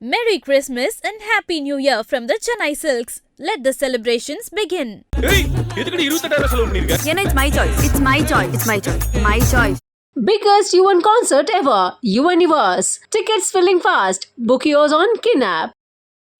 Merry Christmas and Happy New Year from the Chennai Silks. Let the celebrations begin. ஏய் எதுக்கடி இருபத்தெட்டாயிரம் செலவு பண்ணிருக்க ஏன்னா it's my choice it's my choice it's my choice my choice Biggest UN concert ever, Universe. Tickets filling fast. Book yours on Kinap.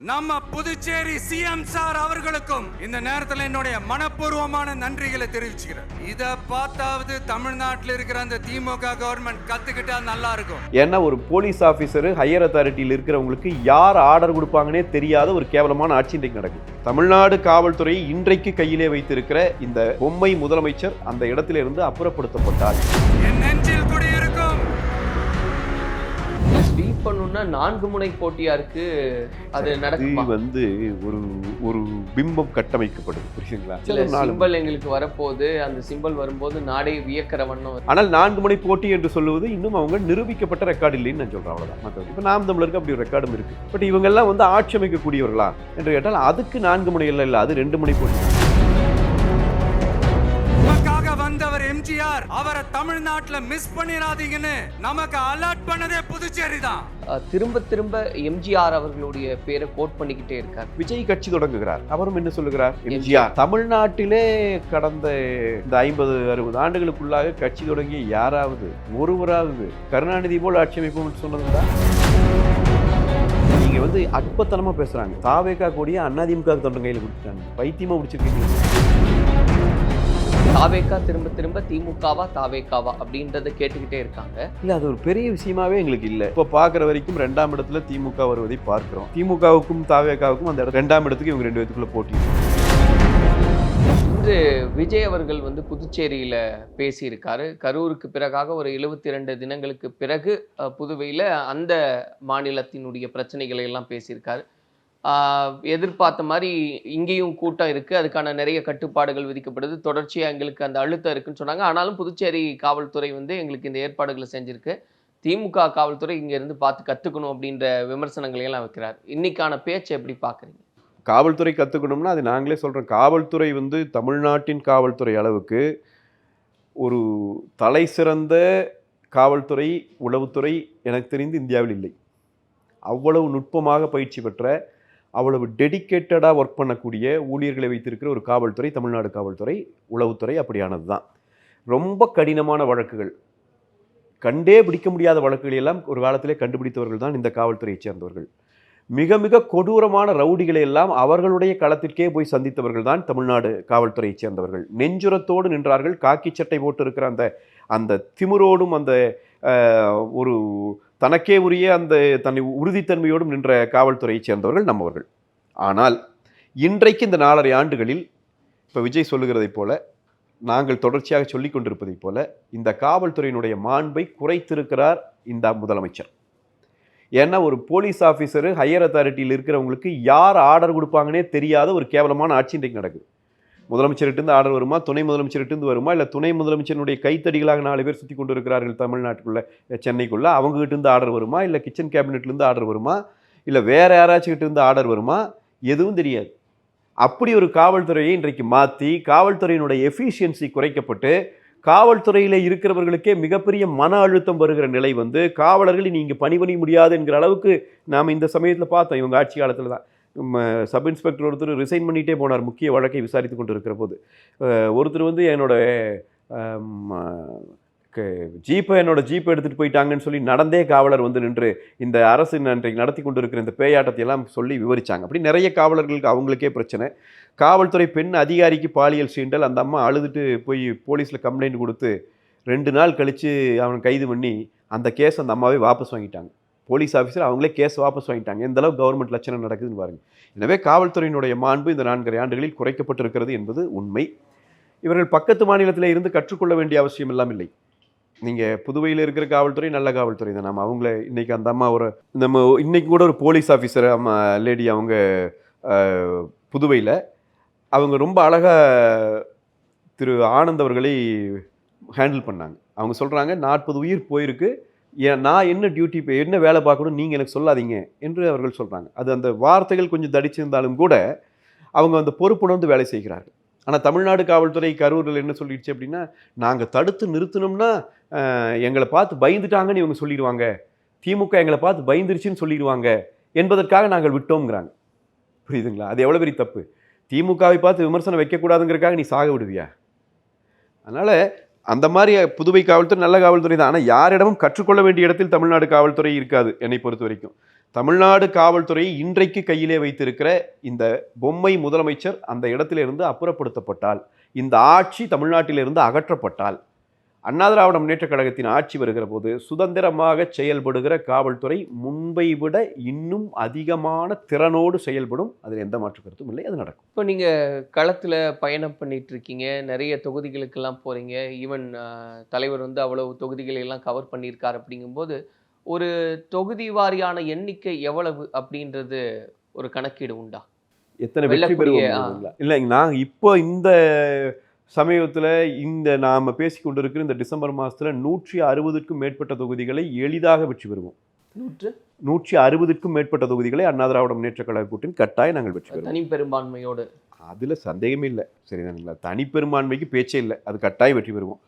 நம்ம Puducherry CM sir அவர்களுக்கும் இந்த நேரத்துல என்னுடைய மனப்பூர்வமான நன்றிகளை தெரிவிச்சுக்கிறேன். இத பார்த்தாவது தமிழ்நாட்டில் இருக்கிற அந்த திமுக கவர்மெண்ட் கத்துக்கிட்டா நல்லா இருக்கும். ஏன்னா ஒரு போலீஸ் ஆஃபீஸர் ஹையர் அத்தாரிட்டியில் இருக்கிறவங்களுக்கு யார் ஆர்டர் கொடுப்பாங்கன்னே தெரியாத ஒரு கேவலமான ஆட்சி இன்றைக்கு நடக்குது. தமிழ்நாடு காவல்துறை இன்றைக்கு கையிலே வைத்திருக்கிற இந்த பொம்மை முதலமைச்சர் அந்த இடத்திலிருந்து அப்புறப்படுத்தப்பட்டார். என் நெஞ்சில் பண்ணணும்னா நான்கு முனை போட்டியா இருக்கு அது நடக்குமா? வந்து ஒரு ஒரு பிம்பம் கட்டமைக்கப்படுது புரியுதுங்களா? சில சிம்பல் எங்களுக்கு வரப்போகுது. அந்த சிம்பல் வரும்போது நாடே வியக்கிற வண்ணம். ஆனால் நான்கு முனை போட்டி என்று சொல்லுவது இன்னும் அவங்க நிரூபிக்கப்பட்ட ரெக்கார்டு இல்லைன்னு நான் சொல்றேன் அவ்வளவுதான். மற்றது இப்போ நாம் தமிழருக்கு அப்படி ஒரு ரெக்கார்டும் இருக்கு. பட் இவங்க எல்லாம் வந்து ஆட்சி அமைக்கக்கூடியவர்களா? என்று கேட்டால் அதுக்கு நான்கு முனை இல்லை இல்லை அது ரெண்டு முனை போட்டி. எம்ஜிஆர் அவரை தமிழ்நாட்டுல மிஸ் பண்ணிடாதீங்கன்னு நமக்கு அலர்ட் பண்ணதே புதுச்சேரி தான் திரும்ப திரும்ப எம்ஜிஆர் அவர்களுடைய பேரை கோட் பண்ணிக்கிட்டே இருக்காரு. விஜய் கட்சி தொடங்குகிறார். அவரும் என்ன சொல்லுகிறார்? எம்ஜிஆர். தமிழ்நாட்டிலே கடந்த இந்த ஐம்பது அறுபது ஆண்டுகளுக்குள்ளாக கட்சி தொடங்கிய யாராவது ஒருவராவது கருணாநிதி போல் ஆட்சி அமைப்போம்னு சொன்னதுண்டா? நீங்க வந்து அற்பத்தனமா பேசுறாங்க. தாவேக்கா கூடிய அதிமுக தொண்டன் கையில் கொடுத்துட்டாங்க. பைத்தியமா முடிச்சிருக்கீங்க தாவேக்கா திரும்ப திரும்ப திமுகவா தாவேக்காவா அப்படின்றத கேட்டுக்கிட்டே இருக்காங்க. இல்ல அது ஒரு பெரிய விஷயமாவே எங்களுக்கு இல்ல. இப்ப பாக்குற வரைக்கும் ரெண்டாம் இடத்துல திமுக வருவதை பார்க்கிறோம். திமுகவுக்கும் தாவேக்காவுக்கும் அந்த இடம் ரெண்டாம் இடத்துக்கு இவங்க ரெண்டு பேத்துக்குள்ள போட்டி. இன்று விஜய் அவர்கள் வந்து புதுச்சேரியில பேசியிருக்காரு. கரூருக்கு பிறகாக ஒரு எழுபத்தி ரெண்டு தினங்களுக்கு பிறகு புதுவையில அந்த மாநிலத்தினுடைய பிரச்சனைகளை எல்லாம் பேசியிருக்காரு. எதிர்பார்த்த மாதிரி இங்கேயும் கூட்டம் இருக்குது அதுக்கான நிறைய கட்டுப்பாடுகள் விதிக்கப்படுது. தொடர்ச்சியாக எங்களுக்கு அந்த அழுத்தம் இருக்குன்னு சொன்னாங்க. ஆனாலும் புதுச்சேரி காவல்துறை வந்து எங்களுக்கு இந்த ஏற்பாடுகளை செஞ்சுருக்கு. திமுக காவல்துறை இங்கேருந்து பார்த்து கற்றுக்கணும் அப்படின்ற விமர்சனங்களை எல்லாம் வைக்கிறார். இன்னைக்கான பேச்சை எப்படி பார்க்குறீங்க? காவல்துறை கற்றுக்கணும்னா அது நாங்களே சொல்கிறோம் காவல்துறை வந்து தமிழ்நாட்டின் காவல்துறை அளவுக்கு ஒரு தலை சிறந்த காவல்துறை உளவுத்துறை எனக்கு தெரிந்து இந்தியாவில் இல்லை. அவ்வளவு நுட்பமாக பயிற்சி பெற்ற அவ்வளவு டெடிக்கேட்டடாக ஒர்க் பண்ணக்கூடிய ஊழியர்களை வைத்திருக்கிற ஒரு காவல்துறை தமிழ்நாடு காவல்துறை உளவுத்துறை அப்படியானது தான் ரொம்ப கடினமான வழக்குகள். கண்டே பிடிக்க முடியாத வழக்குகளை எல்லாம் ஒரு காலத்திலே கண்டுபிடித்தவர்கள் தான் இந்த காவல்துறையைச் சேர்ந்தவர்கள். மிக மிக கொடூரமான ரவுடிகளை எல்லாம் அவர்களுடைய களத்திற்கே போய் சந்தித்தவர்கள் தான் தமிழ்நாடு காவல்துறையைச் சேர்ந்தவர்கள். நெஞ்சுரத்தோடு நின்றார்கள் காக்கி சட்டை போட்டு இருக்கிற அந்த அந்த திமிரோடும் அந்த ஒரு தனக்கே உரிய அந்த தன்னை உறுதித்தன்மையோடும் நின்ற காவல்துறையைச் சேர்ந்தவர்கள் நம்மவர்கள். ஆனால் இன்றைக்கு இந்த நாலரை ஆண்டுகளில் இப்போ விஜய் சொல்லுகிறதைப் போல நாங்கள் தொடர்ச்சியாக சொல்லிக் கொண்டிருப்பதைப் போல இந்த காவல்துறையினுடைய மாண்பை குறைத்திருக்கிறார் இந்த முதலமைச்சர். ஏன்னா ஒரு போலீஸ் ஆஃபீஸர் ஹையர் அத்தாரிட்டியில் இருக்கிறவங்களுக்கு யார் ஆர்டர் கொடுப்பாங்கன்னே தெரியாத ஒரு கேவலமான ஆட்சி இன்றைக்கு நடக்குது. முதலமைச்சர்கிட்டருந்து ஆர்டர் வருமா? துணை முதலமைச்சர்கிட்டருந்து வருமா? இல்லை துணை முதலமைச்சருடைய கைத்தடிகளாக நாலு பேர் சுற்றி கொண்டு இருக்கிறார்கள் தமிழ்நாட்டுக்குள்ளே சென்னைக்குள்ளே. அவங்ககிட்டருந்து ஆர்டர் வருமா? இல்லை கிச்சன் கேபினெட்லேருந்து ஆர்டர் வருமா? இல்லை வேறு யாராச்சும் கிட்டேருந்து ஆர்டர் வருமா? எதுவும் தெரியாது. அப்படி ஒரு காவல்துறையை இன்றைக்கு மாற்றி காவல்துறையினுடைய எஃபிஷியன்சி குறைக்கப்பட்டு காவல்துறையில் இருக்கிறவர்களுக்கே மிகப்பெரிய மன அழுத்தம் வருகிற நிலை வந்து காவலர்கள் நீங்கள் பணிபுரிய முடியாது என்கிற அளவுக்கு நாம் இந்த சமயத்தில் பார்த்தோம். இவங்க ஆட்சி காலத்தில் தான் சப் இன்ஸ்பெக்டர் ஒருத்தர் ரிசைன் பண்ணிகிட்டே போனார் முக்கிய வழக்கை விசாரித்து கொண்டு இருக்கிற போது ஒருத்தர் வந்து என்னோட ஜீப்பை என்னோட ஜீப்பை எடுத்துகிட்டு போயிட்டாங்கன்னு சொல்லி நடந்தே காவலர் வந்து நின்று இந்த அரசு இன்றைக்கு நடத்தி கொண்டு இருக்கிற இந்த பேயாட்டத்தை எல்லாம் சொல்லி விவரிச்சாங்க. அப்படி நிறைய காவலர்களுக்கு அவங்களுக்கே பிரச்சனை. காவல்துறை பெண் அதிகாரிக்கு பாலியல் சீண்டல் அந்த அம்மா அழுதுட்டு போய் போலீஸில் கம்ப்ளைண்ட் கொடுத்து ரெண்டு நாள் கழித்து அவனை கைது பண்ணி அந்த கேஸ் அந்த அம்மாவே வாபஸ் வாங்கிட்டாங்க. போலீஸ் ஆஃபீஸர் அவங்களே கேஸ் வாபஸ் வாங்கிட்டாங்க. எந்த அளவுக்கு கவர்மெண்ட் லட்சணம் நடக்குதுன்னு பாருங்க. எனவே காவல்துறையினுடைய மாண்பு இந்த நான்கரை ஆண்டுகளில் குறைக்கப்பட்டிருக்கிறது என்பது உண்மை. இவர்கள் பக்கத்து மாநிலத்தில் இருந்து கற்றுக்கொள்ள வேண்டிய அவசியம் எல்லாம் இல்லை. நீங்கள் புதுவையில் இருக்கிற காவல்துறை நல்ல காவல்துறை தான். நம்ம அவங்கள இன்றைக்கி அந்த அம்மா ஒரு நம்ம இன்றைக்கி கூட ஒரு போலீஸ் ஆஃபீஸர் அம்மா லேடி அவங்க புதுவையில் அவங்க ரொம்ப அழகாக திரு ஆனந்த் அவர்களை ஹேண்டில் பண்ணாங்க. அவங்க சொல்கிறாங்க நாற்பது உயிர் போயிருக்கு. ஏன் நான் என்ன டியூட்டி இப்போ என்ன வேலை பார்க்கணும் நீங்கள் எனக்கு சொல்லாதீங்க என்று அவர்கள் சொல்கிறாங்க அது அந்த வார்த்தைகள் கொஞ்சம் தடிச்சிருந்தாலும் கூட அவங்க அந்த பொறுப்புணர்ந்து வேலை செய்கிறார்கள். ஆனால் தமிழ்நாடு காவல்துறை கரூரில் என்ன சொல்லிடுச்சு அப்படின்னா நாங்கள் தடுத்து நிறுத்தினோம்னா எங்களை பார்த்து பயந்துட்டாங்கன்னு இவங்க சொல்லிடுவாங்க. திமுக எங்களை பார்த்து பயந்துருச்சுன்னு சொல்லிடுவாங்க. என்பதற்காக நாங்கள் விட்டோம்ங்கிறாங்க. புரியுதுங்களா? அது எவ்வளோ பெரிய தப்பு. திமுகவை பார்த்து விமர்சனம் வைக்கக்கூடாதுங்கிறக்காக நீ சாக விடுவியா? அதனால் அந்த மாதிரி புதுவை காவல்துறை நல்ல காவல்துறை தான். ஆனால் யாரிடமும் கற்றுக்கொள்ள வேண்டிய இடத்தில் தமிழ்நாடு காவல்துறை இருக்காது என்னை பொறுத்த வரைக்கும். தமிழ்நாடு காவல்துறையை இன்றைக்கு கையிலே வைத்திருக்கிற இந்த பொம்மை முதலமைச்சர் அந்த இடத்திலிருந்து அப்புறப்படுத்தப்பட்டால் இந்த ஆட்சி தமிழ்நாட்டிலிருந்து அகற்றப்பட்டால் அண்ணா திராவிட முன்னேற்றக் கழகத்தின் ஆட்சி வருகிற போது சுதந்திரமாக செயல்படுகிற காவல்துறை முன்பை விட இன்னும் அதிகமான திறனோடு செயல்படும். அதில் எந்த மாற்று கருத்தும் இல்லை. அது நடக்கும். இப்போ நீங்கள் களத்தில் பயணம் பண்ணிட்டு இருக்கீங்க. நிறைய தொகுதிகளுக்கெல்லாம் போகிறீங்க ஈவன் தலைவர் வந்து அவ்வளவு தொகுதிகளை எல்லாம் கவர் பண்ணியிருக்கார் அப்படிங்கும்போது ஒரு தொகுதி வாரியான எண்ணிக்கை எவ்வளவு அப்படின்றது ஒரு கணக்கீடு உண்டா? எத்தனை வெற்றி பெறுவோம் நான் இப்போ இந்த சமயத்தில் இந்த நாம் பேசி கொண்டிருக்கிற இந்த டிசம்பர் மாதத்தில் நூற்றி அறுபதுக்கும் மேற்பட்ட தொகுதிகளை எளிதாக வெற்றி பெறுவோம். நூற்று? நூற்றி அறுபதுக்கும் மேற்பட்ட தொகுதிகளை அண்ணா திராவிட முன்னேற்ற கழக கூட்டின் கட்டாயம் நாங்கள் வெற்றி பெறுவோம். தனி பெரும்பான்மையோடு. அதில் சந்தேகமே இல்லை. சரிதானுங்களா தனிப்பெரும்பான்மைக்கு பேச்சே இல்லை. அது கட்டாயம் வெற்றி பெறுவோம்.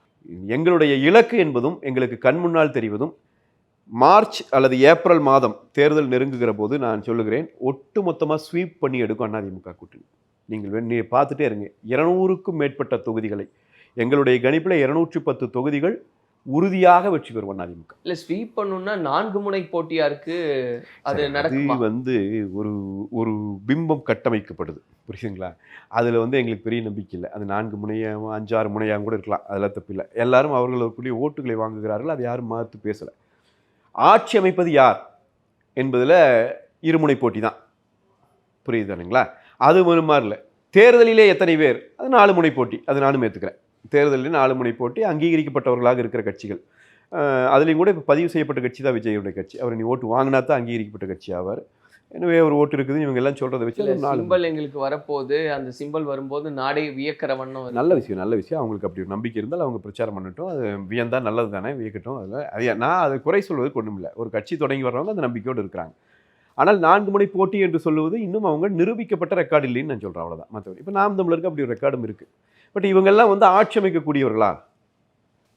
எங்களுடைய இலக்கு என்பதும் எங்களுக்கு கண் முன்னால் தெரிவதும் மார்ச் அல்லது ஏப்ரல் மாதம் தேர்தல் நெருங்குகிற போது நான் சொல்லுகிறேன் ஒட்டு மொத்தமாக ஸ்வீப் பண்ணி எடுக்கும் அதிமுக கூட்டணி. நீங்கள் நீ பார்த்துட்டே இருங்க. இருநூறுக்கும் மேற்பட்ட தொகுதிகளை எங்களுடைய கணிப்பில் இருநூற்றி பத்து தொகுதிகள் உறுதியாக வெற்றி பெறுவோம் அதிமுக. இல்ல ஸ்வீப் பண்ணணும்னா நான்கு முனை போட்டியா இருக்கு அது நடக்குமா? வந்து ஒரு ஒரு பிம்பம் கட்டமைக்கப்படுது. புரியுதுங்களா? அதில் வந்து எங்களுக்கு பெரிய நம்பிக்கை இல்லை. அது நான்கு முனையாக அஞ்சாறு முனையாக கூட இருக்கலாம். அதெல்லாம் தப்பில்லை எல்லாரும் அவர்களுக்குரிய ஓட்டுகளை வாங்குகிறார்கள். அது யாரும் மாற்று பேசலை. ஆட்சி அமைப்பது யார் என்பதில் இருமுனை போட்டி தான். புரியுதுங்களா அது ஒரு மாதிரி இல்லை. தேர்தலிலே எத்தனை பேர்? அது நாலு முனை போட்டி. அது நானும் ஏற்றுக்கிறேன் தேர்தலில் நாலு முனை போட்டி அங்கீகரிக்கப்பட்டவர்களாக இருக்கிற கட்சிகள். அதுலேயும் கூட இப்போ பதிவு செய்யப்பட்ட கட்சி தான் விஜயுடைய கட்சி. அவர் நீ ஓட்டு வாங்கினா தான் அங்கீகரிக்கப்பட்ட கட்சி ஆவார். எனவே ஒரு ஓட்டு இருக்குது இவங்க எல்லாம் சொல்கிறத வச்சு சிம்பல் எங்களுக்கு வரப்போகுது. அந்த சிம்பல் வரும்போது நாடே வியக்கிற வண்ணம். நல்ல விஷயம் நல்ல விஷயம். அவங்களுக்கு அப்படி ஒரு நம்பிக்கை இருந்தால் அவங்க பிரச்சாரம் பண்ணட்டும். அது வியந்தா நல்லது தானே வியக்கட்டும். அதில் அது நான் அது குறை சொல்வதற்கு ஒன்றும் இல்லை ஒரு கட்சி தொடங்கி வர்றவங்க அந்த நம்பிக்கையோடு இருக்கிறாங்க. ஆனால் நான்கு முனை போட்டி என்று சொல்லுவது இன்னும் அவங்க நிரூபிக்கப்பட்ட ரெக்கார்டு இல்லைன்னு நான் சொல்கிறேன் அவ்வளோதான் மற்றபடி இப்போ நாம் தமிழருக்கு அப்படி ஒரு ரெக்கார்டும் இருக்குது பட் இவங்கெல்லாம் வந்து ஆட்சி அமைக்கக்கூடியவர்களா?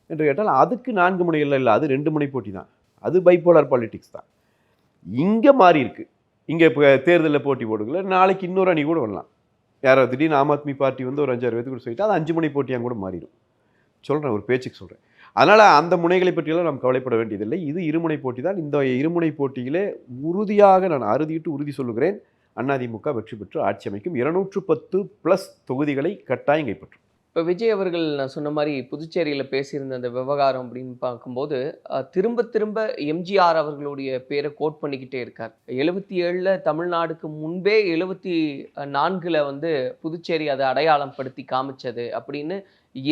என்று கேட்டால் அதுக்கு நான்கு முனைகள் இல்லை அது ரெண்டு முனை போட்டி தான். அது பைப்போலார் பாலிடிக்ஸ் தான். இங்கே மாறி இருக்கு. இங்கே இப்போ தேர்தலில் போட்டி போடுங்கள நாளைக்கு இன்னொரு அணி கூட வரலாம். யாரோ திடீர்னு ஆம் ஆத்மி பார்ட்டி வந்து ஒரு அஞ்சாறு பேருக்கு கூட சொல்லிட்டு அது அஞ்சு மணி போட்டியாக கூட மாறிடும். சொல்கிறேன் ஒரு பேச்சுக்கு சொல்கிறேன் அதனால் அந்த முனைகளை பற்றியெல்லாம் நாம் கவலைப்பட வேண்டியதில்லை. இது இருமுனை போட்டி தான். இந்த இருமுனை போட்டியிலே உறுதியாக நான் அறுதியிட்டு உறுதி சொல்லுகிறேன். அதிமுக வெற்றி பெற்று ஆட்சி அமைக்கும். இருநூற்று பத்து ப்ளஸ் தொகுதிகளை கட்டாயம் கைப்பற்றும். இப்போ விஜய் அவர்கள் நான் சொன்ன மாதிரி புதுச்சேரியில் பேசியிருந்த அந்த விவகாரம் அப்படின்னு பார்க்கும்போது திரும்ப திரும்ப எம்ஜிஆர் அவர்களுடைய பேரை கோட் பண்ணிக்கிட்டே இருக்கார். எழுபத்தி ஏழில் தமிழ்நாடுக்கு முன்பே எழுபத்தி நான்கில் வந்து புதுச்சேரி அதை அடையாளம் படுத்தி காமிச்சது அப்படின்னு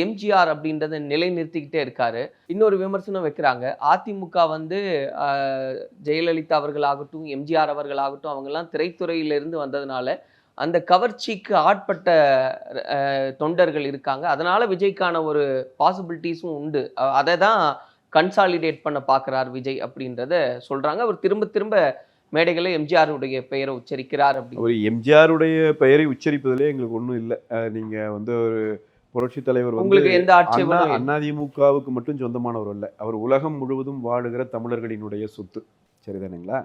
எம்ஜிஆர் அப்படின்றத நிலைநிறுத்திக்கிட்டே இருக்காரு. இன்னொரு விமர்சனம் வைக்கிறாங்க. அதிமுக வந்து ஜெயலலிதா அவர்களாகட்டும் எம்ஜிஆர் அவர்களாகட்டும் அவங்கெல்லாம் திரைத்துறையிலிருந்து வந்ததுனால அந்த கவர்ச்சிக்கு ஆட்பட்ட தொண்டர்கள் இருக்காங்க. அதனால விஜய்க்கான ஒரு பாசிபிலிட்டிஸும் உண்டு. அதை தான் கன்சாலிடேட் பண்ண பார்க்குறார் விஜய் அப்படின்றத சொல்றாங்க. அவர் திரும்ப திரும்ப மேடைகளில் எம்ஜிஆருடைய பெயரை உச்சரிக்கிறார் அப்படி. ஒரு எம்ஜிஆருடைய பெயரை உச்சரிப்பதிலே எங்களுக்கு ஒன்றும் இல்லை. நீங்கள் வந்து ஒரு புரட்சி தலைவர் உங்களுக்கு எந்த. அண்ணா அதிமுகவுக்கு மட்டும் சொந்தமானவர் அல்ல. அவர் உலகம் முழுவதும் வாழுகிற தமிழர்களினுடைய சொத்து. சரிதானுங்களா?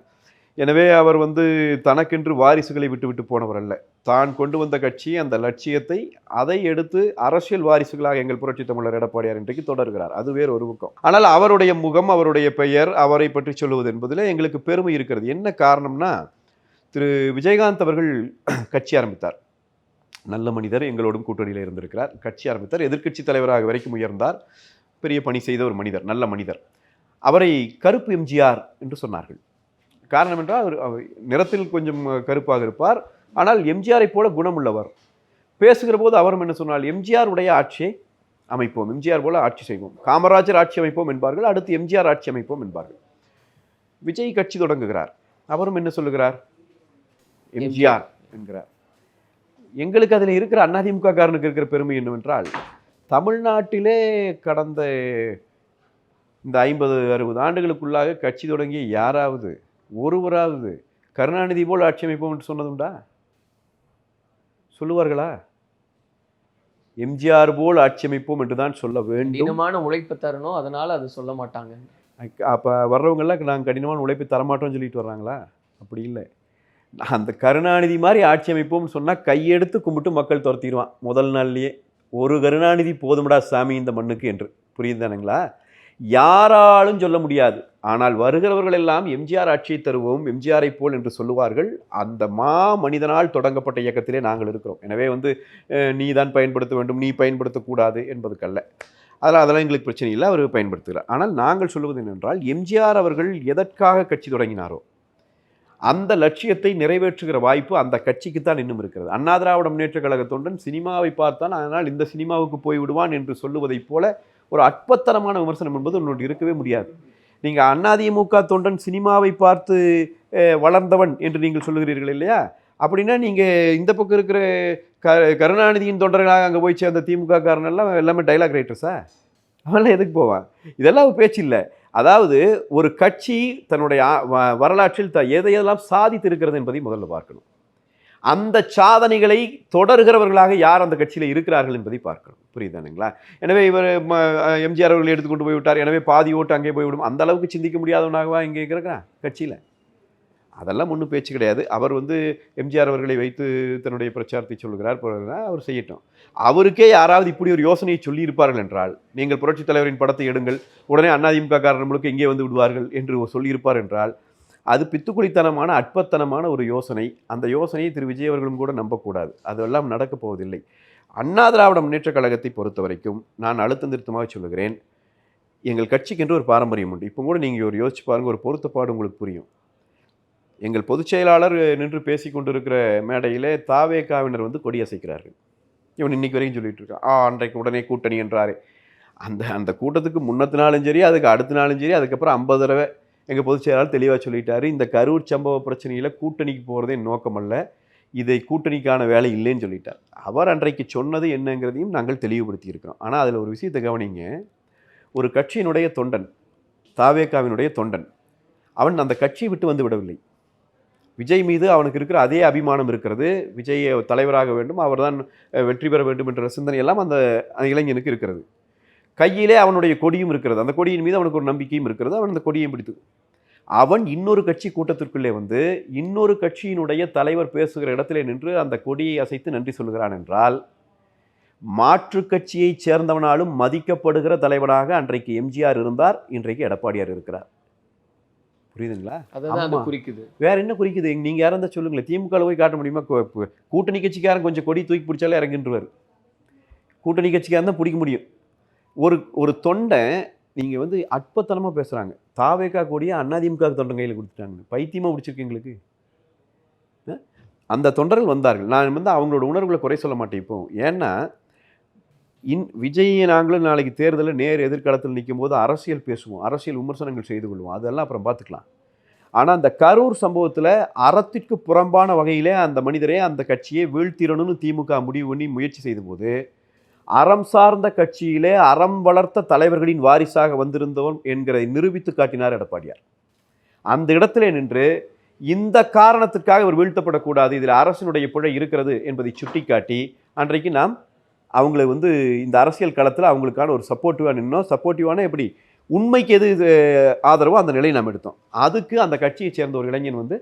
எனவே அவர் வந்து தனக்கென்று வாரிசுகளை விட்டுவிட்டு போனவர் அல்ல. தான் கொண்டு வந்த கட்சி அந்த லட்சியத்தை அதை எடுத்து அரசியல் வாரிசுகளாக எங்கள் புரட்சி தமிழர் எடப்பாடியார் இன்றைக்கு தொடர்கிறார். அது வேறு ஒரு பக்கம். ஆனால் அவருடைய முகம் அவருடைய பெயர் அவரை பற்றி சொல்லுவது என்பதில் எங்களுக்கு பெருமை இருக்கிறது. என்ன காரணம்னா திரு விஜயகாந்த் அவர்கள் கட்சி ஆரம்பித்தார். நல்ல மனிதர் எங்களோடும் கூட்டணியில் இருந்திருக்கிறார். கட்சி ஆரம்பித்தார். எதிர்க்கட்சி தலைவராக வரைக்கும் உயர்ந்தார். பெரிய பணி செய்த ஒரு மனிதர் நல்ல மனிதர். அவரை கருப்பு எம்ஜிஆர் என்று சொன்னார்கள். காரணம் என்றால் அவர் அவர் நிறத்தில் கொஞ்சம் கருப்பாக இருப்பார். ஆனால் எம்ஜிஆரை போல குணமுள்ளவர். பேசுகிற போது அவரும் என்ன சொன்னால் எம்ஜிஆர் உடைய ஆட்சியை அமைப்போம். எம்ஜிஆர் போல ஆட்சி செய்வோம். காமராஜர் ஆட்சி அமைப்போம் என்பார்கள். அடுத்து எம்ஜிஆர் ஆட்சி அமைப்போம் என்பார்கள். விஜய் கட்சி தொடங்குகிறார். அவரும் என்ன சொல்லுகிறார்? எம்ஜிஆர் என்கிறார். எங்களுக்கு அதில் இருக்கிற அதிமுக காரனுக்கு இருக்கிற பெருமை என்னவென்றால் தமிழ்நாட்டிலே கடந்த இந்த ஐம்பது அறுபது ஆண்டுகளுக்குள்ளாக கட்சி தொடங்கிய யாராவது ஒருவராவது கருணாநிதி போல் ஆட்சி அமைப்போம் என்று சொன்னதுண்டா? சொல்லுவார்களா? எம்ஜிஆர் போல் ஆட்சி அமைப்போம் என்று தான் சொல்ல வேண்டும். கடினமான உழைப்பு தரணும் அதனால அது சொல்ல மாட்டாங்க. அப்போ வர்றவங்கெல்லாம் நாங்கள் கடினமான உழைப்பை தரமாட்டோம்னு சொல்லிட்டு வர்றாங்களா? அப்படி இல்லை. அந்த கருணாநிதி மாதிரி ஆட்சி அமைப்போம்னு சொன்னால் கையெடுத்து கும்பிட்டு மக்கள் துரத்திடுவான். முதல் நாள்லயே ஒரு கருணாநிதி போதுமடா சாமி இந்த மண்ணுக்கு என்று. புரியுதானுங்களா யாராலும் சொல்ல முடியாது. ஆனால் வருகிறவர்கள் எல்லாம் எம்ஜிஆர் ஆட்சியை தருவோம் எம்ஜிஆரை போல் என்று சொல்லுவார்கள். அந்த மா மனிதனால் தொடங்கப்பட்ட இயக்கத்திலே நாங்கள் இருக்கிறோம். எனவே வந்து நீ தான் பயன்படுத்த வேண்டும் நீ பயன்படுத்தக்கூடாது என்பதுக்கல்ல. அதெல்லாம் அதெல்லாம் எங்களுக்கு பிரச்சனை இல்லை அவர் பயன்படுத்துகிறார். ஆனால் நாங்கள் சொல்லுவது என்னென்றால் எம்ஜிஆர் அவர்கள் எதற்காக கட்சி தொடங்கினாரோ அந்த லட்சியத்தை நிறைவேற்றுகிற வாய்ப்பு அந்த கட்சிக்கு தான் இன்னும் இருக்கிறது. அண்ணா திராவிட முன்னேற்ற கழக தொண்டன் சினிமாவை பார்த்தான் அதனால் இந்த சினிமாவுக்கு போய் விடுவான் என்று சொல்லுவதைப் போல ஒரு அற்பத்தனமான விமர்சனம் என்பது ஒன்று இருக்கவே முடியாது. நீங்கள் அதிமுக தொண்டன் சினிமாவை பார்த்து வளர்ந்தவன் என்று நீங்கள் சொல்லுகிறீர்கள் இல்லையா? அப்படின்னா நீங்கள் இந்த பக்கம் இருக்கிற க கருணாநிதியின் தொண்டர்களாக அங்கே போய் சேர்ந்த திமுக காரனெல்லாம் எல்லாமே டைலாக் ரைட்டர்ஸா அவன்லாம் எதுக்கு போவான்? இதெல்லாம் பேச்சு இல்லை. அதாவது ஒரு கட்சி தன்னுடைய வ- வரலாற்றில் த எதை எதெல்லாம் சாதித்திருக்கிறது என்பதை முதல்ல பார்க்கணும். அந்த சாதனைகளை தொடர்கிறவர்களாக யார் அந்த கட்சியில் இருக்கிறார்கள் என்பதை பார்க்கணும். புரியுதானுங்களா எனவே இவர் எம்ஜிஆர் அவர்கள் எடுத்துக்கொண்டு போய் விட்டார் எனவே பாதி ஓட்டு அங்கே போய்விடும் அந்த அளவுக்கு சிந்திக்க முடியாதவனாகவா இங்கே இருக்கிறான் கட்சியில்? அதெல்லாம் ஒன்றும் பேச்சு கிடையாது. அவர் வந்து எம்ஜிஆர் அவர்களை வைத்து தன்னுடைய பிரச்சாரத்தை சொல்கிறார் அவர் செய்யட்டும். அவருக்கே யாராவது இப்படி ஒரு யோசனையை சொல்லியிருப்பார்கள் என்றால் நீங்கள் புரட்சித் தலைவரின் படத்தை எடுங்கள். உடனே அதிமுக காரணங்களுக்கு இங்கே வந்து விடுவார்கள் என்று சொல்லியிருப்பார் என்றால் அது பித்துக்குடித்தனமான அற்பத்தனமான ஒரு யோசனை. அந்த யோசனையை திரு. விஜய் அவர்களும் கூட நம்பக்கூடாது. அதெல்லாம் நடக்கப் போவதில்லை. அண்ணா திராவிட முன்னேற்றக் கழகத்தை பொறுத்த வரைக்கும் நான் அழுத்தம் திருத்தமாக சொல்லுகிறேன். எங்கள் கட்சிக்கென்று ஒரு பாரம்பரியம் உண்டு. இப்போ கூட நீங்கள் ஒரு யோசிச்சு பாருங்கள் ஒரு பொருத்தப்பாடு உங்களுக்கு புரியும். எங்கள் பொதுச் செயலாளர் நின்று பேசி கொண்டிருக்கிற மேடையிலே தாவேகாவினர் வந்து கொடியசைக்கிறார்கள். இவன் இன்னைக்கு வரைக்கும் சொல்லிகிட்டு இருக்கான். ஆ அன்றைக்கு உடனே கூட்டணி என்றார். அந்த அந்த கூட்டத்துக்கு முன்னத்து நாளும் சரி அதுக்கு அடுத்த நாளும் சரி அதுக்கப்புறம் ஐம்பது தடவை எங்கள் பொதுச் செயலாளர் தெளிவாக சொல்லிட்டாரு இந்த கரூர் சம்பவ பிரச்சனையில் கூட்டணிக்கு போகிறதே என் நோக்கம் அல்ல. இதை கூட்டணிக்கான வேலை இல்லைன்னு சொல்லிட்டார். அவர் அன்றைக்கு சொன்னது என்னங்கிறதையும் நாங்கள் தெளிவுபடுத்தி இருக்கிறோம். ஆனால் அதில் ஒரு விஷயத்தை கவனிங்க. ஒரு கட்சியினுடைய தொண்டன் தாவேகாவினுடைய தொண்டன் அவன் அந்த கட்சியை விட்டு வந்து விடவில்லை. விஜய் மீது அவனுக்கு இருக்கிற அதே அபிமானம் இருக்கிறது. விஜய் தலைவராக வேண்டும் அவர்தான் வெற்றி பெற வேண்டும் என்ற சிந்தனை எல்லாம் அந்த இளைஞனுக்கு இருக்கிறது. கையிலே அவனுடைய கொடியும் இருக்கிறது. அந்த கொடியின் மீது அவனுக்கு ஒரு நம்பிக்கையும் இருக்கிறது. அவன் அந்த கொடியை பிடித்து அவன் இன்னொரு கட்சி கூட்டத்திற்குள்ளே வந்து இன்னொரு கட்சியினுடைய தலைவர் பேசுகிற இடத்திலே நின்று அந்த கொடியை அசைத்து நன்றி சொல்கிறான் என்றால் மாற்று கட்சியைச் சேர்ந்தவனாலும் மதிக்கப்படுகிற தலைவனாக அன்றைக்கு எம்ஜிஆர் இருந்தார். இன்றைக்கு எடப்பாடியார் இருக்கிறார். புரியுதுங்களா? அதுதான் அது ஆமா. குறிக்குது. வேற என்ன குறிக்குது? நீங்க யாரா இருந்தா சொல்லுங்களேன் திமுக போய் காட்ட முடியுமா? கூட்டணி கட்சிக்காரன் கொஞ்சம் கொடி தூக்கி பிடிச்சாலே இறங்கின்றுவார். கூட்டணி கட்சிக்காரன் தான் பிடிக்க முடியும். ஒரு ஒரு தொண்டை நீங்கள் வந்து அற்பத்தனமாக பேசுகிறாங்க தாவேக்கா கூடிய அதிமுக தொண்டன் கையில் கொடுத்துட்டாங்க பைத்தியமாக பிடிச்சிருக்கு எங்களுக்கு. அந்த தொண்டர்கள் வந்தார்கள். நான் வந்து அவங்களோட உணர்வுகளை குறை சொல்ல மாட்டேன் இப்போ. ஏன்னா இன் விஜயை நாங்களும் நாளைக்கு தேர்தலில் நேர் எதிர்காலத்தில் நிற்கும் போது அரசியல் பேசுவோம். அரசியல் விமர்சனங்கள் செய்து கொள்வோம். அதெல்லாம் அப்புறம் பார்த்துக்கலாம். ஆனால் அந்த கரூர் சம்பவத்தில் அறத்திற்கு புறம்பான வகையிலே அந்த மனிதரே அந்த கட்சியை வீழ்த்திடணும்னு திமுக முடிவு பண்ணி முயற்சி செய்தபோது அறம் சார்ந்த கட்சியிலே அறம் வளர்த்த தலைவர்களின் வாரிசாக வந்திருந்தவன் என்கிறதை நிரூபித்து காட்டினார் எடப்பாடியார். அந்த இடத்திலே நின்று இந்த காரணத்துக்காக இவர் வீழ்த்தப்படக்கூடாது இதில் அரசினுடைய பிழை இருக்கிறது என்பதை சுட்டிக்காட்டி அன்றைக்கு நாம் அவங்களை வந்து இந்த அரசியல் களத்தில் அவங்களுக்கான ஒரு சப்போர்ட்டிவாக நின்னோம். சப்போர்ட்டிவான எப்படி? உண்மைக்கு எது இது ஆதரவோ அந்த நிலையை நாம் எடுத்தோம். அதுக்கு அந்த கட்சியை சேர்ந்த ஒரு இளைஞன் வந்து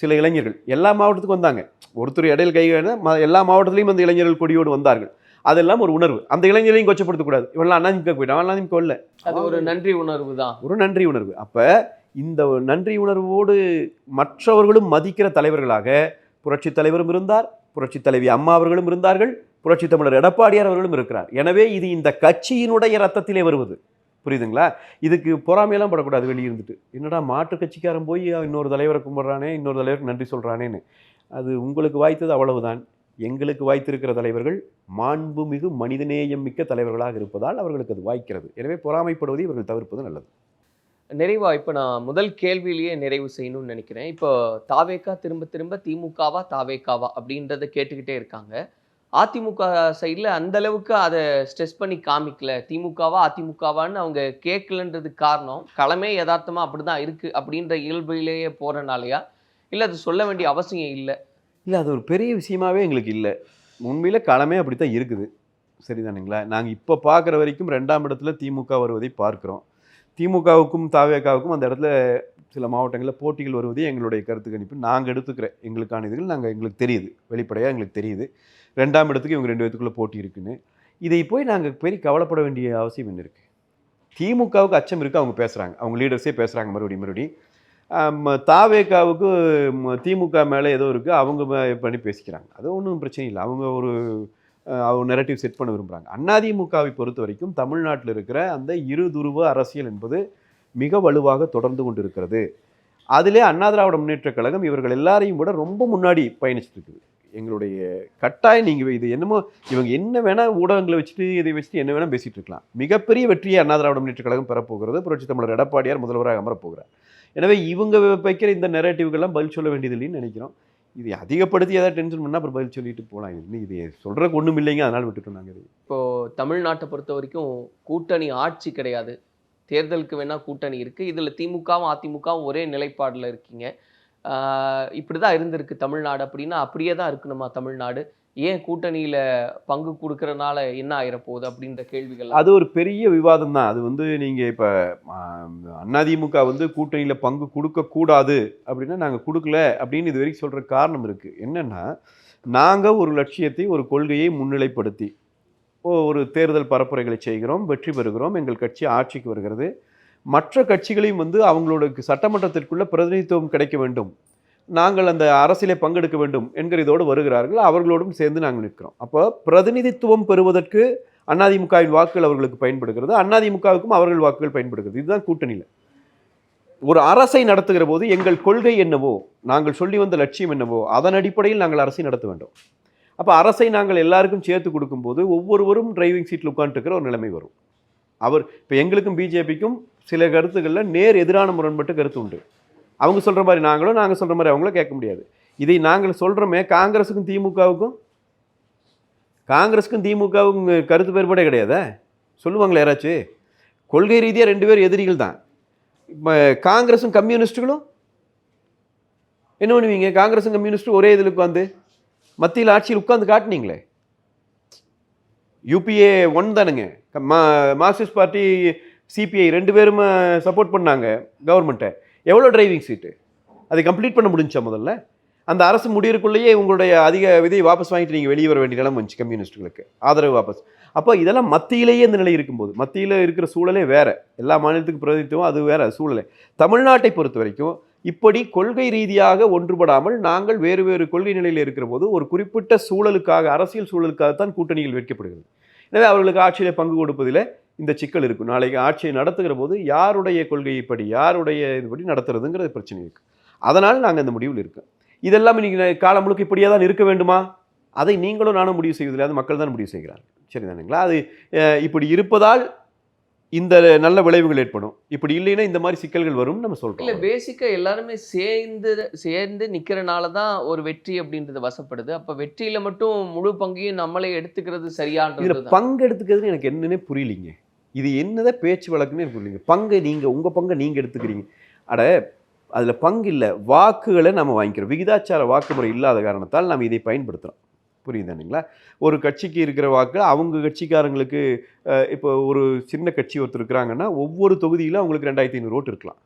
சில இளைஞர்கள் எல்லா மாவட்டத்துக்கும் வந்தாங்க. ஒருத்தர் இடையில் கை எல்லா மாவட்டத்திலையும் அந்த இளைஞர்கள் கொடியோடு வந்தார்கள். அதெல்லாம் ஒரு உணர்வு. அந்த இளைஞரையும் கொச்சப்படுத்தக்கூடாது. இவெல்லாம் அண்ணாதிமுக போயிட்டான். அவன் அதிமுக இல்லை. அது ஒரு நன்றி உணர்வு தான். ஒரு நன்றி உணர்வு. அப்போ இந்த நன்றி உணர்வோடு மற்றவர்களும் மதிக்கிற தலைவர்களாக புரட்சித் தலைவரும் இருந்தார் புரட்சித் தலைவி அம்மா அவர்களும் இருந்தார்கள் புரட்சித் தமிழர் எடப்பாடியார் அவர்களும் இருக்கிறார். எனவே இது இந்த கட்சியினுடைய ரத்தத்திலே வருவது. புரியுதுங்களா? இதுக்கு பொறாமையெல்லாம் படக்கூடாது வெளியே இருந்துட்டு. என்னடா மாற்று கட்சிக்காரன் போய் இன்னொரு தலைவரை கும்பிட்றானே இன்னொரு தலைவருக்கு நன்றி சொல்கிறானேன்னு அது உங்களுக்கு வாய்த்தது அவ்வளவுதான். எங்களுக்கு வாய்த்திருக்கிற தலைவர்கள் மாண்புமிகு மனிதநேயம் மிக்க தலைவர்களாக இருப்பதால் அவர்களுக்கு அது வாய்க்கிறது. எனவே பொறாமைப்படுவதை இவர்கள் தவிர்ப்பது நல்லது. நிறைவா இப்போ நான் முதல் கேள்வியிலேயே நிறைவு செய்யணும்னு நினைக்கிறேன். இப்போ தாவேக்கா திரும்ப திரும்ப திமுகவா தாவேக்காவா அப்படின்றத கேட்டுக்கிட்டே இருக்காங்க. அதிமுக சைடில் அந்த அளவுக்கு அதை ஸ்ட்ரெஸ் பண்ணி காமிக்கல. திமுகவா அதிமுகவான்னு அவங்க கேட்கலன்றது காரணம். களமே எதார்த்தமாக அப்படி தான் இருக்குது அப்படின்ற இயல்பிலேயே போகிறனாலையா இல்லை அது சொல்ல வேண்டிய அவசியம் இல்லை. இல்லை அது ஒரு பெரிய விஷயமாவே எங்களுக்கு இல்லை. உண்மையில் களமே அப்படி தான் இருக்குது. சரிதானுங்களா? நாங்கள் இப்போ பார்க்குற வரைக்கும் ரெண்டாம் இடத்துல திமுக வருவதை பார்க்குறோம். திமுகவுக்கும் தாவேக்காவுக்கும் அந்த இடத்துல சில மாவட்டங்களில் போட்டிகள் வருவதே எங்களுடைய கருத்து கணிப்பு. நாங்கள் எடுத்துக்கிற எங்களுக்கான இதுகள் நாங்கள் எங்களுக்கு தெரியுது. வெளிப்படையாக எங்களுக்கு தெரியுது. ரெண்டாம் இடத்துக்கு இவங்க ரெண்டு பேத்துக்குள்ளே போட்டி இருக்குன்னு. இதை போய் நாங்கள் பெரிய கவலைப்பட வேண்டிய அவசியம் என்ன இருக்குது திமுகவுக்கு அச்சம் இருக்குது அவங்க பேசுகிறாங்க அவங்க லீடர்ஸே பேசுகிறாங்க மறுபடியும் மறுபடியும். தாவேக்காவுக்கு திமுக மேலே ஏதோ இருக்குது அவங்க பண்ணி பேசிக்கிறாங்க. அது ஒன்றும் பிரச்சனை இல்லை. அவங்க ஒரு அவங்க நெரட்டிவ் செட் பண்ண விரும்புகிறாங்க அண்ணாதிமுகவை பொறுத்த வரைக்கும் தமிழ்நாட்டில் இருக்கிற அந்த இரு துருவ அரசியல் என்பது மிக வலுவாக தொடர்ந்து கொண்டிருக்கிறது. அதிலே அண்ணா திராவிட முன்னேற்றக் கழகம் இவர்கள் எல்லாரையும் விட ரொம்ப முன்னாடி பயணிச்சுட்டு இருக்குது. எங்களுடைய கட்டாயம் நீங்கள் இது என்னமோ இவங்க என்ன வேணால் ஊடகங்களை வச்சுட்டு இதை வச்சுட்டு என்ன வேணால் பேசிகிட்டு இருக்கலாம். மிகப்பெரிய வெற்றியை அண்ணா திராவிட முன்னேற்றக் கழகம் பெறப்போகிறது புரட்சி தமிழர் எடப்பாடியார் முதல்வராக அமரப்போகிறார் எனவே இவங்க வைக்கிற இந்த நெரேட்டிவ்கெல்லாம் பதில் சொல்ல வேண்டியதில்லைன்னு நினைக்கிறோம். இது அதிகப்படுத்தி ஏதாவது டென்ஷன் பண்ணால் அப்புறம் பதில் சொல்லிட்டு போகலாம் இன்னும் இது சொல்கிறக்கு ஒன்றும் இல்லைங்க அதனால் விட்டுட்டோம் நாங்கள் இது. இப்போது தமிழ்நாட்டை பொறுத்த வரைக்கும் கூட்டணி ஆட்சி கிடையாது. தேர்தலுக்கு வேணால் கூட்டணி இருக்குது இதில் திமுகவும் அதிமுகவும் ஒரே நிலைப்பாடில் இருக்கீங்க. இப்படி தான் இருந்திருக்கு தமிழ்நாடு அப்படின்னா அப்படியே தான் இருக்கணுமா தமிழ்நாடு? ஏன் கூட்டணியில் பங்கு கொடுக்கறனால என்ன ஆயிரப்போகுது அப்படின்ற கேள்விகள் அது ஒரு பெரிய விவாதம் தான். அது வந்து நீங்கள் இப்போ அதிமுக வந்து கூட்டணியில் பங்கு கொடுக்கக்கூடாது அப்படின்னா நாங்கள் கொடுக்கல அப்படின்னு இது வரைக்கும் சொல்கிற காரணம் இருக்குது என்னென்னா நாங்கள் ஒரு லட்சியத்தை ஒரு கொள்கையை முன்னிலைப்படுத்தி ஓ- ஒரு தேர்தல் பரப்புரைகளை செய்கிறோம் வெற்றி பெறுகிறோம் எங்கள் கட்சி ஆட்சிக்கு வருகிறது. மற்ற கட்சிகளையும் வந்து அவங்களோட சட்டமன்றத்திற்குள்ள பிரதிநிதித்துவம் கிடைக்க வேண்டும். நாங்கள் அந்த அரசியலை பங்கெடுக்க வேண்டும் என்கிற இதோடு வருகிறார்கள். அவர்களோடும் சேர்ந்து நாங்கள் நிற்கிறோம். அப்போ பிரதிநிதித்துவம் பெறுவதற்கு அதிமுகவின் வாக்குகள் அவர்களுக்கு பயன்படுகிறது. அதிமுகவுக்கும் அவர்கள் வாக்குகள் பயன்படுகிறது. இதுதான் கூட்டணியில் ஒரு அரசை நடத்துகிற போது எங்கள் கொள்கை என்னவோ நாங்கள் சொல்லி வந்த லட்சியம் என்னவோ அதன் அடிப்படையில் நாங்கள் அரசை நடத்த வேண்டும். அப்போ அரசை நாங்கள் எல்லாருக்கும் சேர்த்து கொடுக்கும்போது ஒவ்வொருவரும் டிரைவிங் சீட்டில் உட்காந்துருக்கிற ஒரு நிலைமை வரும். அவர் இப்போ எங்களுக்கும் பிஜேபிக்கும் சில கருத்துக்களில் நேர் எதிரான முரண்பட்ட கருத்து உண்டு. அவங்க சொல்கிற மாதிரி நாங்களும் நாங்கள் சொல்கிற மாதிரி அவங்களும் கேட்க முடியாது. இதை நாங்கள் சொல்கிறோமே காங்கிரஸுக்கும் திமுகவுக்கும்? காங்கிரஸுக்கும் திமுகவுக்கும் கருத்து வேறுபாடே கிடையாதா? சொல்லுவாங்களே யாராச்சும் கொள்கை ரீதியாக ரெண்டு பேரும் எதிரிகள் தான். இப்போ காங்கிரஸும் கம்யூனிஸ்ட்டுகளும் என்ன பண்ணுவீங்க? காங்கிரஸும் கம்யூனிஸ்ட்டும் ஒரே இதில் உட்காந்து மத்தியில் ஆட்சியில் உட்காந்து காட்டுனீங்களே? யூபிஏ ஒன் தானுங்க. க- மா மார்க்சிஸ்ட் பார்ட்டி சிபிஐ ரெண்டு பேரும் சப்போர்ட் பண்ணாங்க கவர்மெண்ட்டை. எவ்வளோ டிரைவிங் சீட்டு அதை கம்ப்ளீட் பண்ண முடிஞ்சா முதல்ல? அந்த அரசு முடியறக்குள்ளேயே உங்களுடைய அதிக விதையை வாபஸ் வாங்கிட்டு நீங்கள் வெளியே வர வேண்டிய நிலைமை வந்துச்சு கம்யூனிஸ்ட்டுகளுக்கு ஆதரவு வாபஸ். அப்போ இதெல்லாம் மத்தியிலேயே இந்த நிலை இருக்கும்போது மத்தியில் இருக்கிற சூழலே வேறு. எல்லா மாநிலத்துக்கு பிரதித்துவம் அது வேறு சூழலே. தமிழ்நாட்டை பொறுத்த வரைக்கும் இப்படி கொள்கை ரீதியாக ஒன்றுபடாமல் நாங்கள் வேறு வேறு கொள்கை நிலையில் இருக்கிற போது ஒரு குறிப்பிட்ட சூழலுக்காக அரசியல் சூழலுக்காகத்தான் கூட்டணிகள் வைக்கப்படுகிறது. எனவே அவர்களுக்கு ஆட்சியில் பங்கு கொடுப்பதில் இந்த சிக்கல் இருக்கும் நாளைக்கு ஆட்சியை நடத்துகிற போது யாருடைய கொள்கைப்படி யாருடைய இதுபடி நடத்துறதுங்கிறது பிரச்சனை இருக்குது அதனால் நாங்கள் இந்த முடிவில் இருக்கோம். இதெல்லாம் இன்னைக்கு காலம் முழுக்க இப்படியே தான் இருக்க வேண்டுமா? அதை நீங்களும் நானும் முடிவு செய்வதில்லை. அது மக்கள் தான் முடிவு செய்கிறார்கள். சரிதானுங்களா அது அஹ், இப்படி இருப்பதால் இந்த நல்ல விளைவுகள் ஏற்படும். இப்படி இல்லைன்னா இந்த மாதிரி சிக்கல்கள் வரும்னு நம்ம இல்ல சொல்றோம் பேசிக்கா எல்லாருமே சேர்ந்து சேர்ந்து நிக்கிறனால தான் ஒரு வெற்றி அப்படின்றது வசப்படுது. அப்ப வெற்றியில மட்டும் முழு பங்கையும் நம்மளே எடுத்துக்கிறது இதுல சரியான்றது பங்கெடுத்துக்கிறதுன்னு எனக்கு என்னன்னே புரியலிங்க. இது என்னதான் பேச்சு வழக்குன்னு எனக்கு பங்கை பங்கு உங்கள் பங்கை நீங்கள் எடுத்துக்கிறீங்க. அட அதில் பங்கு இல்லை. வாக்குகளை நம்ம வாங்கிக்கிறோம். விகிதாச்சார வாக்குமுறை இல்லாத காரணத்தால் நாம் இதை பயன்படுத்துறோம். இல்லைங்களா? ஒரு கட்சிக்கு இருக்கிற வாக்கு அவங்க கட்சிக்காரங்களுக்கு இப்போ ஒரு சின்ன கட்சி ஒருத்தர் இருக்கிறாங்கன்னா ஒவ்வொரு தொகுதியிலும் அவங்களுக்கு ரெண்டாயிரத்தி ஐநூறு ஓட்டு இருக்கலாம்.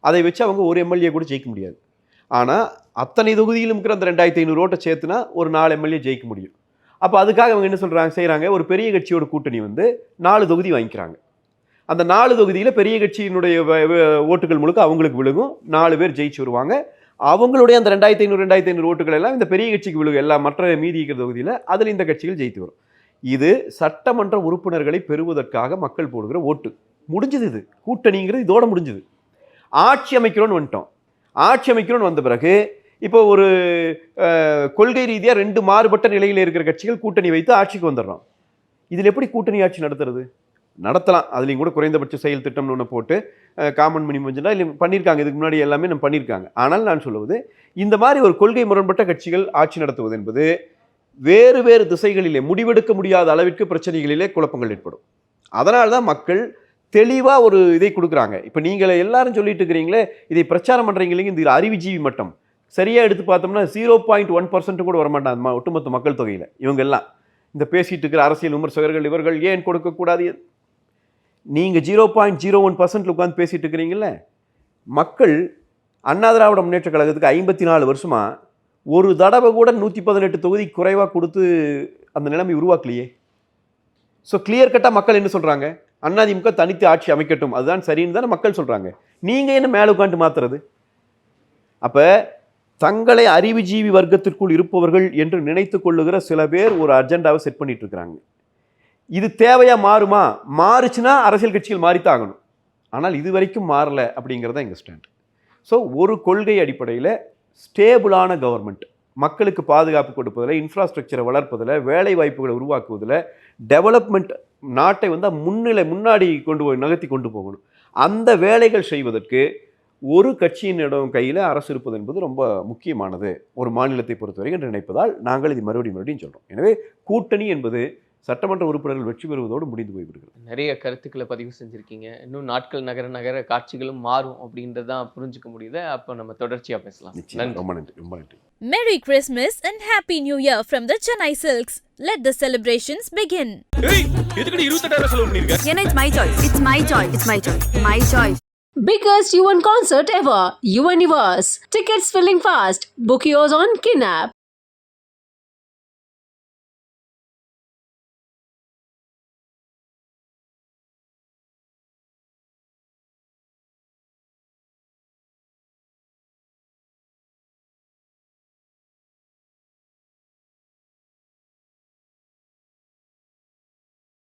அதை வச்சு அவங்க ஒரு எம்எல்ஏ கூட ஜெயிக்க முடியாது. ஆனால் அத்தனை தொகுதியிலும் இருக்கிற அந்த ரெண்டாயிரத்தி ஐநூறு ஓட்டை சேர்த்துனா ஒரு நாலு எம்எல்ஏ ஜெயிக்க முடியும். அப்போ அதுக்காக அவங்க என்ன சொல்கிறாங்க செய்கிறாங்க ஒரு பெரிய கட்சியோட கூட்டணி வந்து நாலு தொகுதி வாங்கிக்கிறாங்க. அந்த நாலு தொகுதியில் பெரிய கட்சியினுடைய ஓட்டுகள் முழுக்க அவங்களுக்கு விழுகும். நாலு பேர் ஜெயிச்சு வருவாங்க. அவங்களுடைய அந்த ரெண்டாயிரத்தி ஐநூறு ரெண்டாயிரத்தி ஐநூறு ஓட்டுகள் எல்லாம் இந்த பெரிய கட்சிக்கு விழுகும். எல்லா மற்ற மீதி இருக்கிற தொகுதியில் அதில் இந்த கட்சிகள் ஜெயித்து வரும். இது சட்டமன்ற உறுப்பினர்களை பெறுவதற்காக மக்கள் போடுகிற ஓட்டு. முடிஞ்சது இது. கூட்டணிங்கிறது இதோட முடிஞ்சது. ஆட்சி அமைக்கிறோன்னு வந்துட்டோம். ஆட்சி அமைக்கிறோன்னு வந்த பிறகு இப்போ ஒரு கொள்கை ரீதியாக ரெண்டு மாறுபட்ட நிலையில் இருக்கிற கட்சிகள் கூட்டணி வைத்து ஆட்சிக்கு வந்துடுறோம். இதில் எப்படி கூட்டணி ஆட்சி நடத்துறது? நடத்தலாம். அதுலேயும் கூட குறைந்தபட்ச செயல் திட்டம்னு ஒன்று போட்டு காமன் மினிமம் இல்லை பண்ணியிருக்காங்க இதுக்கு முன்னாடி எல்லாமே நம்ம பண்ணியிருக்காங்க ஆனால் நான் சொல்லுவது இந்த மாதிரி ஒரு கொள்கை முரண்பட்ட கட்சிகள் ஆட்சி நடத்துவது என்பது வேறு வேறு திசைகளிலே முடிவெடுக்க முடியாத அளவிற்கு பிரச்சனைகளிலே குழப்பங்கள் ஏற்படும். அதனால தான் மக்கள் தெளிவாக ஒரு இதை கொடுக்குறாங்க. இப்போ நீங்கள் எல்லாரும் சொல்லிட்டு இருக்கிறீங்களே இதை பிரச்சாரம் பண்ணுறீங்க இல்லைங்க இந்த அறிவுஜீவி மட்டம். சரியாக எடுத்து பார்த்தோம்னா ஜீரோ பாயிண்ட் ஒன் பர்சன்ட் கூட வரமாட்டாங்க ஒட்டுமொத்த மக்கள் தொகையில். இவங்கெல்லாம் இந்த பேசிகிட்டு இருக்கிற அரசியல் விமர்சகர்கள் இவர்கள் ஏன் கொடுக்கக்கூடாது? நீங்கள் ஜீரோ பாயிண்ட் ஜீரோ ஒன் பர்சன்ட்டில் உட்காந்து பேசிகிட்டு இருக்கிறீங்களே மக்கள் அண்ணா திராவிட முன்னேற்ற கழகத்துக்கு ஐம்பத்தி நாலு வருஷமாக ஒரு தடவை கூட நூற்றி பதினெட்டு தொகுதி குறைவாக கொடுத்து அந்த நிலைமை உருவாக்கலையே. ஸோ கிளியர் கட்டாக மக்கள் என்ன சொல்கிறாங்க அதிமுக தனித்து ஆட்சி அமைக்கட்டும். அதுதான் சரின்னு தானே மக்கள் சொல்கிறாங்க நீங்கள் என்ன மேலே உட்காந்து மாத்துறது? அப்போ தங்களை அறிவுஜீவி வர்க்கத்திற்குள் இருப்பவர்கள் என்று நினைத்து கொள்ளுகிற சில பேர் ஒரு அஜெண்டாவை செட் பண்ணிட்டு இருக்கிறாங்க இது தேவையாக மாறுமா? மாறுச்சுன்னா அரசியல் கட்சிகள் மாறித்தான் ஆகணும் ஆனால் இது வரைக்கும் மாறல அப்படிங்கிறது தான் எங்கள் ஸ்டாண்ட் ஸோ ஒரு கொள்கை அடிப்படையில் ஸ்டேபிளான கவர்மெண்ட் மக்களுக்கு பாதுகாப்பு கொடுப்பதில் இன்ஃப்ராஸ்ட்ரக்சரை வளர்ப்பதில் வேலை வாய்ப்புகளை உருவாக்குவதில் டெவலப்மெண்ட் நாட்டை வந்து முன்னிலை முன்னாடி கொண்டு போய் நகர்த்தி கொண்டு போகணும். அந்த வேலைகள் செய்வதற்கு ஒரு கட்சியினிடம் கையில் அரசு இருப்பது என்பது ரொம்ப முக்கியமானது. ஒரு மாநிலத்தை பொறுத்தவரை என்று நினைப்பதால் நாங்கள் இது மறுபடியும் மறுபடியும் சொல்கிறோம் எனவே கூட்டணி என்பது சட்டமன்ற உறுப்பினர்கள் வெற்றி பெறுவதோடு முடிந்து போய்விடுகிறது. நிறைய கருத்துக்களை பதிவு செஞ்சுருக்கீங்க. இன்னும் நாட்கள் நகர நகர காட்சிகளும் மாறும் அப்படின்றதான் புரிஞ்சுக்க முடியுது. அப்போ நம்ம தொடர்ச்சியாக பேசலாம். நிச்சயம். நன்றி. ரொம்ப நன்றி. ரொம்ப நன்றி. Merry Christmas and Happy New Year from the Chennai Silks. Let the celebrations begin. ஏய் எதுக்கடி இருபத்தெட்டாயிரம் செலவு பண்ணிருக்க? ஏன்னா it's my choice it's my choice Biggest UN concert ever, UNiverse. Tickets filling fast. Book yours on Kinapp.